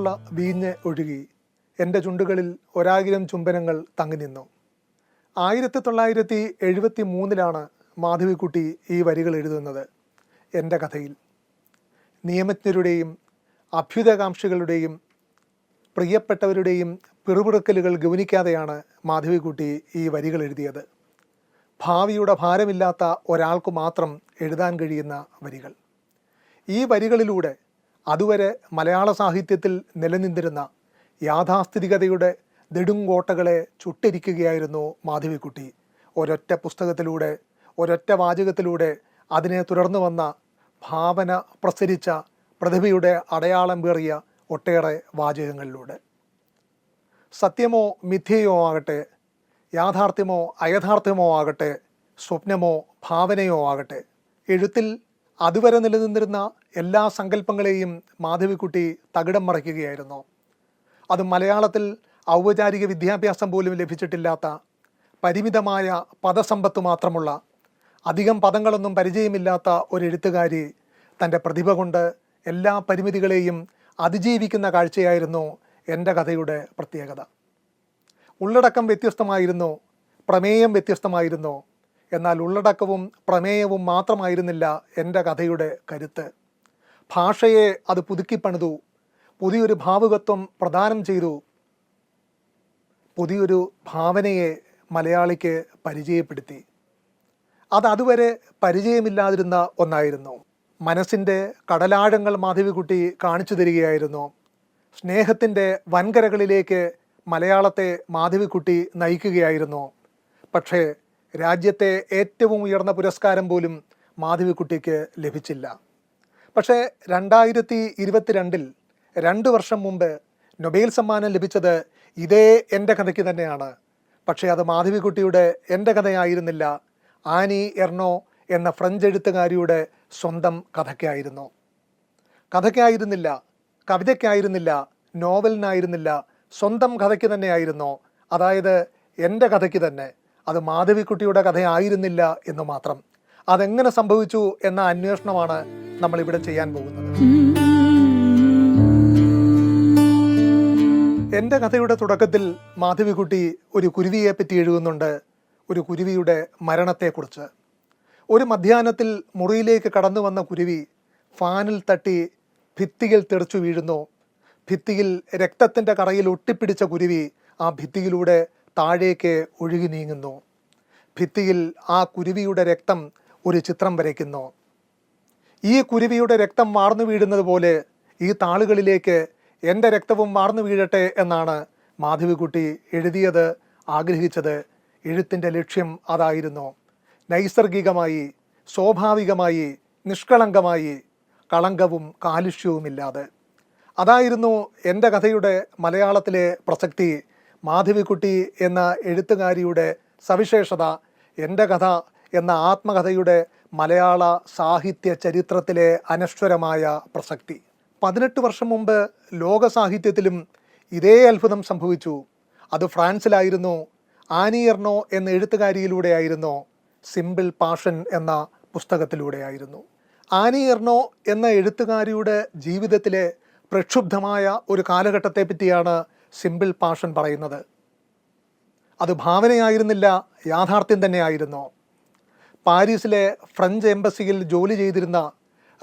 ചൂടുള്ള വീഞ്ഞ് ഒഴുകി. എന്റെ ചുണ്ടുകളിൽ ഒരായിരം ചുംബനങ്ങൾ തങ്ങി നിന്നു. ആയിരത്തി തൊള്ളായിരത്തി എഴുപത്തി മൂന്നിലാണ് മാധവിക്കുട്ടി ഈ വരികൾ എഴുതുന്നത് എന്റെ കഥയിൽ. നിയമജ്ഞരുടെയും അഭ്യുതകാംക്ഷികളുടെയും പ്രിയപ്പെട്ടവരുടെയും പിറുപിറുക്കലുകൾ ഗൗനിക്കാതെയാണ് മാധവിക്കുട്ടി ഈ വരികൾ എഴുതിയത്. ഭാവിയുടെ ഭാരമില്ലാത്ത ഒരാൾക്ക് മാത്രം എഴുതാൻ കഴിയുന്ന വരികൾ. ഈ വരികളിലൂടെ അതുവരെ മലയാള സാഹിത്യത്തിൽ നിലനിന്നിരുന്ന യാഥാസ്ഥിതികതയുടെ നെടുങ്കോട്ടകളെ ചുട്ടരിക്കുകയായിരുന്നു മാധവിക്കുട്ടി. ഒരൊറ്റ പുസ്തകത്തിലൂടെ ഒരൊറ്റ വാചകത്തിലൂടെ അതിനെ തുടർന്നു വന്ന ഭാവന പ്രസരിച്ച പ്രതിഭയുടെ അടയാളം പേറിയ ഒട്ടേറെ വാചകങ്ങളിലൂടെ. സത്യമോ മിഥ്യയോ ആകട്ടെ യാഥാർത്ഥ്യമോ അയഥാർത്ഥ്യമോ ആകട്ടെ സ്വപ്നമോ ഭാവനയോ ആകട്ടെ എഴുത്തിൽ അതുവരെ നിലനിന്നിരുന്ന എല്ലാ സങ്കല്പങ്ങളെയും മാധവിക്കുട്ടി തകിടം മറയ്ക്കുകയായിരുന്നു അത് മലയാളത്തിൽ ഔപചാരിക വിദ്യാഭ്യാസം പോലും ലഭിച്ചിട്ടില്ലാത്ത പരിമിതമായ പദസമ്പത്ത് മാത്രമുള്ള അധികം പദങ്ങളൊന്നും പരിചയമില്ലാത്ത ഒരു എഴുത്തുകാരി തന്റെ പ്രതിഭ കൊണ്ട് എല്ലാ പരിമിതികളെയും അതിജീവിക്കുന്ന കാഴ്ചയായിരുന്നു എന്റെ കഥയുടെ പ്രത്യേകത. ഉള്ളടക്കം വ്യത്യസ്തമായിരുന്നു പ്രമേയം വ്യത്യസ്തമായിരുന്നു എന്നാൽ ഉള്ളടക്കവും പ്രമേയവും മാത്രമായിരുന്നില്ല എന്റെ കഥയുടെ കരുത്ത്. ഭാഷയെ അത് പുതുക്കിപ്പണിതു. പുതിയൊരു ഭാവുകത്വം പ്രദാനം ചെയ്തു. പുതിയൊരു ഭാവനയെ മലയാളിക്ക് പരിചയപ്പെടുത്തി. അത് അതുവരെ പരിചയമില്ലാതിരുന്ന ഒന്നായിരുന്നു. മനസ്സിന്റെ കടലാഴങ്ങൾ മാധവിക്കുട്ടി കാണിച്ചു തരികയായിരുന്നു. സ്നേഹത്തിന്റെ വൻകരകളിലേക്ക് മലയാളത്തെ മാധവിക്കുട്ടി നയിക്കുകയായിരുന്നു. പക്ഷേ രാജ്യത്തെ ഏറ്റവും ഉയർന്ന പുരസ്കാരം പോലും മാധവിക്കുട്ടിക്ക് ലഭിച്ചില്ല. പക്ഷേ രണ്ടായിരത്തി ഇരുപത്തിരണ്ടിൽ രണ്ട് വർഷം മുമ്പ് നൊബേൽ സമ്മാനം ലഭിച്ചത് ഇതേ എന്റെ കഥയ്ക്ക് തന്നെയാണ്. പക്ഷേ അത് മാധവിക്കുട്ടിയുടെ എന്റെ കഥയായിരുന്നില്ല. ആനി എർണോ എന്ന ഫ്രഞ്ച് എഴുത്തുകാരിയുടെ സ്വന്തം കഥയ്ക്കായിരുന്നു. കഥയ്ക്കായിരുന്നില്ല കവിതയ്ക്കായിരുന്നില്ല നോവലിനായിരുന്നില്ല സ്വന്തം കഥയ്ക്ക് തന്നെയായിരുന്നു. അതായത് എന്റെ കഥയ്ക്ക് തന്നെ. അത് മാധവിക്കുട്ടിയുടെ കഥയായിരുന്നില്ല എന്ന് മാത്രം. അതെങ്ങനെ സംഭവിച്ചു എന്ന അന്വേഷണമാണ് നമ്മൾ ഇവിടെ ചെയ്യാൻ പോകുന്നത്. എന്റെ കഥയുടെ തുടക്കത്തിൽ മാധവിക്കുട്ടി ഒരു കുരുവിയെ പറ്റി എഴുതുന്നുണ്ട് ഒരു കുരുവിയുടെ മരണത്തെക്കുറിച്ച്. ഒരു മധ്യാഹ്നത്തിൽ മുറിയിലേക്ക് കടന്നു വന്ന കുരുവി ഫാനിൽ തട്ടി ഭിത്തിയിൽ തെറിച്ചു വീഴുന്നു. ഭിത്തിയിൽ രക്തത്തിന്റെ കറയിൽ ഒട്ടിപ്പിടിച്ച കുരുവി ആ ഭിത്തിയിലൂടെ താഴേക്ക് ഒഴുകി നീങ്ങുന്നു. ഭിത്തിയിൽ ആ കുരുവിയുടെ രക്തം ഒരു ചിത്രം വരയ്ക്കുന്നു. ഈ കുരുവിയുടെ രക്തം വാർന്നു വീഴുന്നത് പോലെ ഈ താളുകളിലേക്ക് എന്റെ രക്തവും വാർന്നു വീഴട്ടെ എന്നാണ് മാധവിക്കുട്ടി എഴുതിയത് ആഗ്രഹിച്ചത്. എഴുത്തിന്റെ ലക്ഷ്യം അതായിരുന്നു. നൈസർഗികമായി സ്വാഭാവികമായി നിഷ്കളങ്കമായി കളങ്കവും കാലുഷ്യവുമില്ലാതെ. അതായിരുന്നു എന്റെ കഥയുടെ മലയാളത്തിലെ പ്രസക്തി. മാധവിക്കുട്ടി എന്ന എഴുത്തുകാരിയുടെ സവിശേഷത എന്റെ കഥ എന്ന ആത്മകഥയുടെ മലയാള സാഹിത്യ ചരിത്രത്തിലെ അനശ്വരമായ പ്രസക്തി. പതിനെട്ട് വർഷം മുമ്പ് ലോക സാഹിത്യത്തിലും ഇതേ അത്ഭുതം സംഭവിച്ചു. അത് ഫ്രാൻസിലായിരുന്നു. ആനിയർണോ എന്ന എഴുത്തുകാരിയിലൂടെയായിരുന്നു സിമ്പിൾ പാഷൻ എന്ന പുസ്തകത്തിലൂടെയായിരുന്നു. ആനിയർണോ എന്ന എഴുത്തുകാരിയുടെ ജീവിതത്തിലെ പ്രക്ഷുബ്ധമായ ഒരു കാലഘട്ടത്തെ പറ്റിയാണ് സിമ്പിൾ പാഷൻ പറയുന്നത്. അത് ഭാവനയായിരുന്നില്ല യാഥാർത്ഥ്യം തന്നെയായിരുന്നു. പാരീസിലെ ഫ്രഞ്ച് എംബസിയിൽ ജോലി ചെയ്തിരുന്ന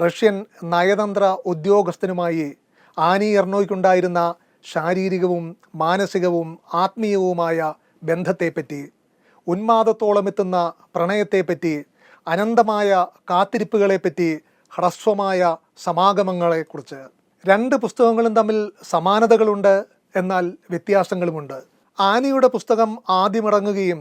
റഷ്യൻ നയതന്ത്ര ഉദ്യോഗസ്ഥനുമായി ആനി എർണോയ്ക്കുണ്ടായിരുന്ന ശാരീരികവും മാനസികവും ആത്മീയവുമായ ബന്ധത്തെപ്പറ്റി ഉന്മാദത്തോളം എത്തുന്ന പ്രണയത്തെപ്പറ്റി അനന്തമായ കാത്തിരിപ്പുകളെപ്പറ്റി ഹ്രസ്വമായ സമാഗമങ്ങളെക്കുറിച്ച്. രണ്ട് പുസ്തകങ്ങളും തമ്മിൽ സമാനതകളുണ്ട് എന്നാൽ വ്യത്യാസങ്ങളുമുണ്ട്. ആനിയുടെ പുസ്തകം ആദ്യമിറങ്ങുകയും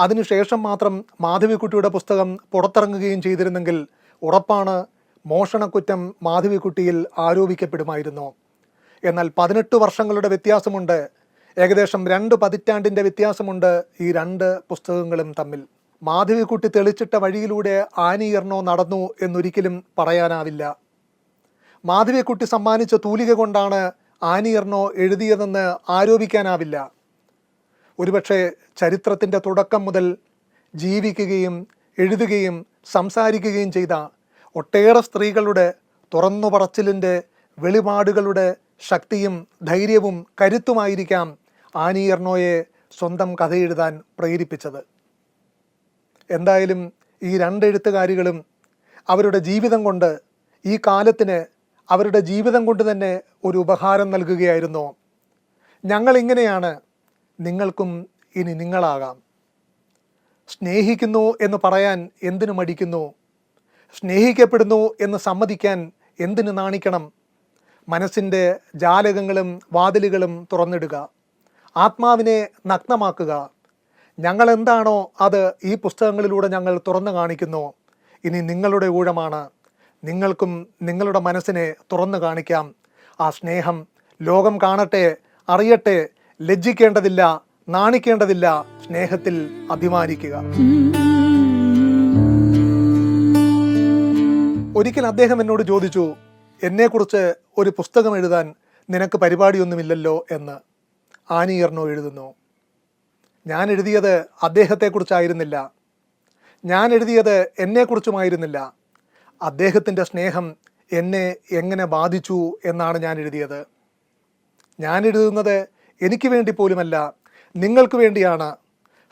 അതിനുശേഷം മാത്രം മാധവിക്കുട്ടിയുടെ പുസ്തകം പുറത്തിറങ്ങുകയും ചെയ്തിരുന്നെങ്കിൽ ഉറപ്പാണ് മോഷണക്കുറ്റം മാധവിക്കുട്ടിയിൽ ആരോപിക്കപ്പെടുമായിരുന്നു. എന്നാൽ പതിനെട്ട് വർഷങ്ങളുടെ വ്യത്യാസമുണ്ട്. ഏകദേശം രണ്ട് പതിറ്റാണ്ടിന്റെ വ്യത്യാസമുണ്ട് ഈ രണ്ട് പുസ്തകങ്ങളും തമ്മിൽ. മാധവിക്കുട്ടി തെളിച്ചിട്ട വഴിയിലൂടെ ആനീകരണോ നടന്നു എന്നൊരിക്കലും പറയാനാവില്ല. മാധവിക്കുട്ടി സമ്മാനിച്ച തൂലിക കൊണ്ടാണ് ആനിയർണോ എഴുതിയതെന്ന് ആരോപിക്കാനാവില്ല. ഒരുപക്ഷെ ചരിത്രത്തിന്റെ തുടക്കം മുതൽ ജീവിക്കുകയും എഴുതുകയും സംസാരിക്കുകയും ചെയ്ത ഒട്ടേറെ സ്ത്രീകളുടെ തുറന്നു പറച്ചിലിന്റെ വെളിപാടുകളുടെ ശക്തിയും ധൈര്യവും കരുത്തുമായിരിക്കാം ആനിയർണോയെ സ്വന്തം സ്വന്തം കഥയെഴുതാൻ പ്രേരിപ്പിച്ചത്. എന്തായാലും ഈ രണ്ട് എഴുത്തുകാരികളും അവരുടെ ജീവിതം കൊണ്ട് ഈ കാലത്തിന് അവരുടെ ജീവിതം കൊണ്ട് തന്നെ ഒരു ഉപഹാരം നൽകുകയായിരുന്നു. ഞങ്ങളിങ്ങനെയാണ്. നിങ്ങൾക്കും ഇനി നിങ്ങളാകാം. സ്നേഹിക്കുന്നു എന്ന് പറയാൻ എന്തിനു മടിക്കുന്നു? സ്നേഹിക്കപ്പെടുന്നു എന്ന് സമ്മതിക്കാൻ എന്തിനു നാണിക്കണം? മനസ്സിന്റെ ജാലകങ്ങളും വാതിലുകളും തുറന്നിടുക. ആത്മാവിനെ നഗ്നമാക്കുക. ഞങ്ങൾ എന്താണോ അത് ഈ പുസ്തകങ്ങളിലൂടെ ഞങ്ങൾ തുറന്നു കാണിക്കുന്നു. ഇനി നിങ്ങളുടെ ഊഴമാണ്. നിങ്ങൾക്കും നിങ്ങളുടെ മനസ്സിനെ തുറന്നു കാണിക്കാം. ആ സ്നേഹം ലോകം കാണട്ടെ അറിയട്ടെ ലജ്ജിക്കേണ്ടതില്ല നാണിക്കേണ്ടതില്ല സ്നേഹത്തിൽ അഭിമാനിക്കുക. ഒരിക്കൽ അദ്ദേഹം എന്നോട് ചോദിച്ചു എന്നെക്കുറിച്ച് ഒരു പുസ്തകം എഴുതാൻ നിനക്ക് പരിപാടിയൊന്നുമില്ലല്ലോ എന്ന്. ആനിയർണോ എഴുതുന്നു ഞാൻ എഴുതിയത് അദ്ദേഹത്തെക്കുറിച്ചായിരുന്നില്ല. ഞാൻ എഴുതിയത് എന്നെക്കുറിച്ചുമായിരുന്നില്ല. അദ്ദേഹത്തിന്റെ സ്നേഹം എന്നെ എങ്ങനെ ബാധിച്ചു എന്നാണ് ഞാൻ എഴുതിയത്. ഞാൻ എഴുതുന്നത് എനിക്ക് വേണ്ടി പോലുമല്ല നിങ്ങൾക്ക് വേണ്ടിയാണ്.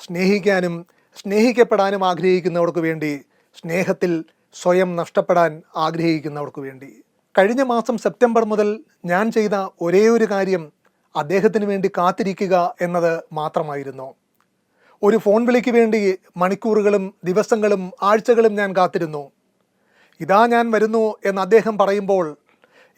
സ്നേഹിക്കാനും സ്നേഹിക്കപ്പെടാനും ആഗ്രഹിക്കുന്നവർക്ക് വേണ്ടി സ്നേഹത്തിൽ സ്വയം നഷ്ടപ്പെടാൻ ആഗ്രഹിക്കുന്നവർക്ക് വേണ്ടി. കഴിഞ്ഞ മാസം സെപ്റ്റംബർ മുതൽ ഞാൻ ചെയ്ത ഒരേ ഒരു കാര്യം അദ്ദേഹത്തിന് വേണ്ടി കാത്തിരിക്കുക എന്നത് മാത്രമായിരുന്നു. ഒരു ഫോൺ വിളിക്ക് വേണ്ടി മണിക്കൂറുകളും ദിവസങ്ങളും ആഴ്ചകളും ഞാൻ കാത്തിരുന്നു. ഇതാ ഞാൻ വരുന്നു എന്ന് അദ്ദേഹം പറയുമ്പോൾ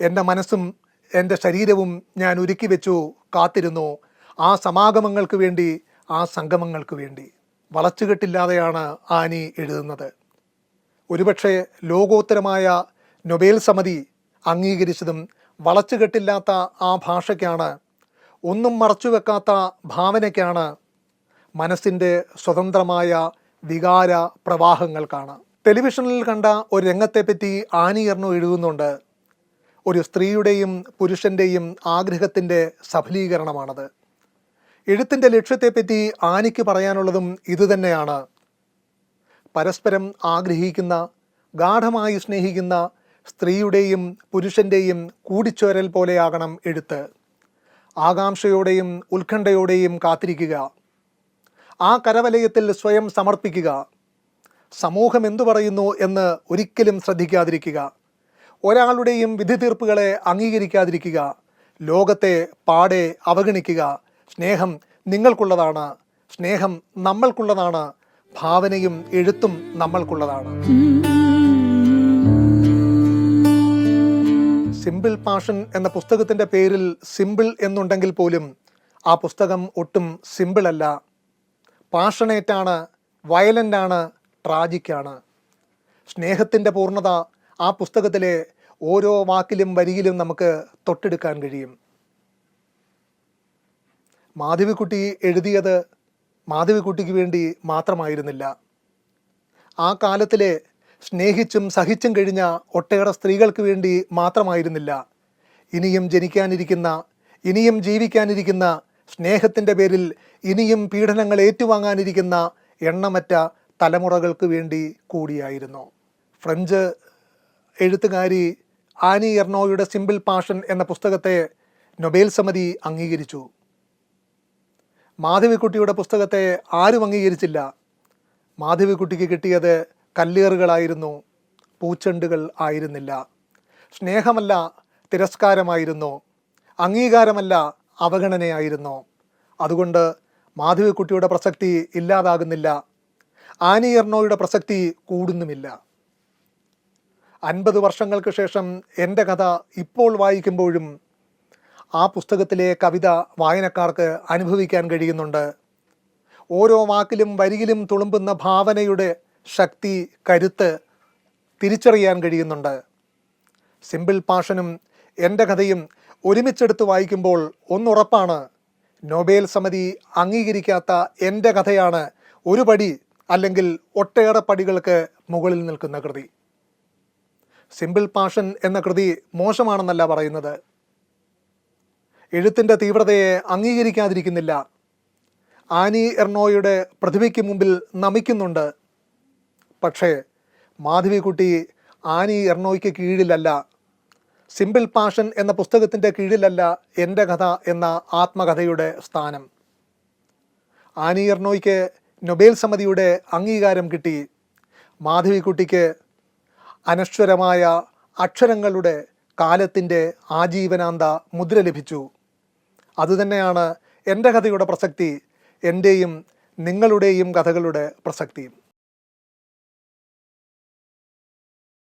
എന്റെ മനസ്സും എന്റെ ശരീരവും ഞാൻ ഒരുക്കി വെച്ചു കാത്തിരുന്നു ആ സമാഗമങ്ങൾക്ക് വേണ്ടി ആ സംഗമങ്ങൾക്ക് വേണ്ടി. വളച്ചുകെട്ടില്ലാതെയാണ് ആനി എഴുതുന്നത്. ഒരുപക്ഷെ ലോകോത്തരമായ നൊബേൽ സമിതി അംഗീകരിച്ചതും വളച്ചുകെട്ടില്ലാത്ത ആ ഭാഷയ്ക്കാണ് ഒന്നും മറച്ചുവെക്കാത്ത ഭാവനയ്ക്കാണ് മനസ്സിന്റെ സ്വതന്ത്രമായ വികാര പ്രവാഹങ്ങൾക്കാണ് ടെലിവിഷനിൽ കണ്ട ഒരു രംഗത്തെപ്പറ്റി ആനീകരണം എഴുതുന്നുണ്ട്. ഒരു സ്ത്രീയുടെയും പുരുഷന്റെയും ആഗ്രഹത്തിന്റെ സഫലീകരണമാണത്. എഴുത്തിന്റെ ലക്ഷ്യത്തെപ്പറ്റി ആനിക്ക് പറയാനുള്ളതും ഇതുതന്നെയാണ് പരസ്പരം ആഗ്രഹിക്കുന്ന ഗാഠമായി സ്നേഹിക്കുന്ന സ്ത്രീയുടെയും പുരുഷന്റെയും കൂടിച്ചേരൽ പോലെയാകണം എഴുത്ത്. ആകാംക്ഷയോടെയും ഉത്കണ്ഠയോടെയും കാത്തിരിക്കുക. ആ കരവലയത്തിൽ സ്വയം സമർപ്പിക്കുക. സമൂഹം എന്തു പറയുന്നു എന്ന് ഒരിക്കലും ശ്രദ്ധിക്കാതിരിക്കുക. ഒരാളുടെയും വിധി തീർപ്പുകളെ അംഗീകരിക്കാതിരിക്കുക. ലോകത്തെ പാടെ അവഗണിക്കുക. സ്നേഹം നിങ്ങൾക്കുള്ളതാണ്. സ്നേഹം നമ്മൾക്കുള്ളതാണ്. ഭാവനയും എഴുത്തും നമ്മൾക്കുള്ളതാണ്. സിമ്പിൾ പാഷൻ എന്ന പുസ്തകത്തിന്റെ പേരിൽ സിമ്പിൾ എന്നുണ്ടെങ്കിൽ പോലും ആ പുസ്തകം ഒട്ടും സിമ്പിളല്ല പാഷണേറ്റാണ് വയലന്റാണ് ട്രാജിക്കാണ്. സ്നേഹത്തിന്റെ പൂർണത ആ പുസ്തകത്തിലെ ഓരോ വാക്കിലും വരിയിലും നമുക്ക് തൊട്ടെടുക്കാൻ കഴിയും. മാധവിക്കുട്ടി എഴുതിയത് മാധവിക്കുട്ടിക്ക് വേണ്ടി മാത്രമായിരുന്നില്ല. ആ കാലത്തിലെ സ്നേഹിച്ചും സഹിച്ചും കഴിഞ്ഞ ഒട്ടേറെ സ്ത്രീകൾക്ക് വേണ്ടി മാത്രമായിരുന്നില്ല. ഇനിയും ജനിക്കാനിരിക്കുന്ന ഇനിയും ജീവിക്കാനിരിക്കുന്ന സ്നേഹത്തിന്റെ പേരിൽ ഇനിയും പീഡനങ്ങൾ ഏറ്റുവാങ്ങാനിരിക്കുന്ന എണ്ണമറ്റ തലമുറകൾക്ക് വേണ്ടി കൂടിയായിരുന്നു. ഫ്രഞ്ച് എഴുത്തുകാരി ആനി എർണോയുടെ സിമ്പിൾ പാഷൻ എന്ന പുസ്തകത്തെ നൊബേൽ സമിതി അംഗീകരിച്ചു. മാധവിക്കുട്ടിയുടെ പുസ്തകത്തെ ആരും അംഗീകരിച്ചില്ല. മാധവിക്കുട്ടിക്ക് കിട്ടിയത് കല്ലേറുകളായിരുന്നു പൂച്ചെണ്ടുകൾ ആയിരുന്നില്ല. സ്നേഹമല്ല തിരസ്കാരമായിരുന്നു. അംഗീകാരമല്ല അവഗണനയായിരുന്നു. അതുകൊണ്ട് മാധവിക്കുട്ടിയുടെ പ്രസക്തി ഇല്ലാതാകുന്നില്ല. ആനി എർണോയുടെ പ്രസക്തി കൂടുന്നുമില്ല. അൻപത് വർഷങ്ങൾക്ക് ശേഷം എന്റെ കഥ ഇപ്പോൾ വായിക്കുമ്പോഴും ആ പുസ്തകത്തിലെ കവിത വായനക്കാർക്ക് അനുഭവിക്കാൻ കഴിയുന്നുണ്ട്. ഓരോ വാക്കിലും വരിയിലും തുളുമ്പുന്ന ഭാവനയുടെ ശക്തി കരുത്ത് തിരിച്ചറിയാൻ കഴിയുന്നുണ്ട്. സിമ്പിൾ പാഷനും എന്റെ കഥയും ഒരുമിച്ചെടുത്ത് വായിക്കുമ്പോൾ ഒന്നുറപ്പാണ് നൊബേൽ സമിതി അംഗീകരിക്കാത്ത എന്റെ കഥയാണ് ഒരു പടി അല്ലെങ്കിൽ ഒട്ടേറെ പടികൾക്ക് മുകളിൽ നിൽക്കുന്ന കൃതി. സിമ്പിൾ പാഷൻ എന്ന കൃതി മോശമാണെന്നല്ല പറയുന്നത്. എഴുത്തിന്റെ തീവ്രതയെ അംഗീകരിക്കാതിരിക്കുന്നില്ല. ആനി എർണോയുടെ പ്രതിഭയ്ക്ക് മുമ്പിൽ നമിക്കുന്നുണ്ട്. പക്ഷേ മാധവിക്കുട്ടി ആനി എർണോയ്ക്ക് കീഴിലല്ല. സിമ്പിൾ പാഷൻ എന്ന പുസ്തകത്തിന്റെ കീഴിലല്ല എന്റെ കഥ എന്ന ആത്മകഥയുടെ സ്ഥാനം. ആനി എർണോയ്ക്ക് നൊബേൽ സമിതിയുടെ അംഗീകാരം കിട്ടി. മാധവിക്കുട്ടിക്ക് അനശ്വരമായ അക്ഷരങ്ങളുടെ കാലത്തിന്റെ ആജീവനാന്ത മുദ്ര ലഭിച്ചു. അതുതന്നെയാണ് എന്റെ കഥയുടെ പ്രസക്തി എന്റെയും നിങ്ങളുടെയും കഥകളുടെ പ്രസക്തിയും.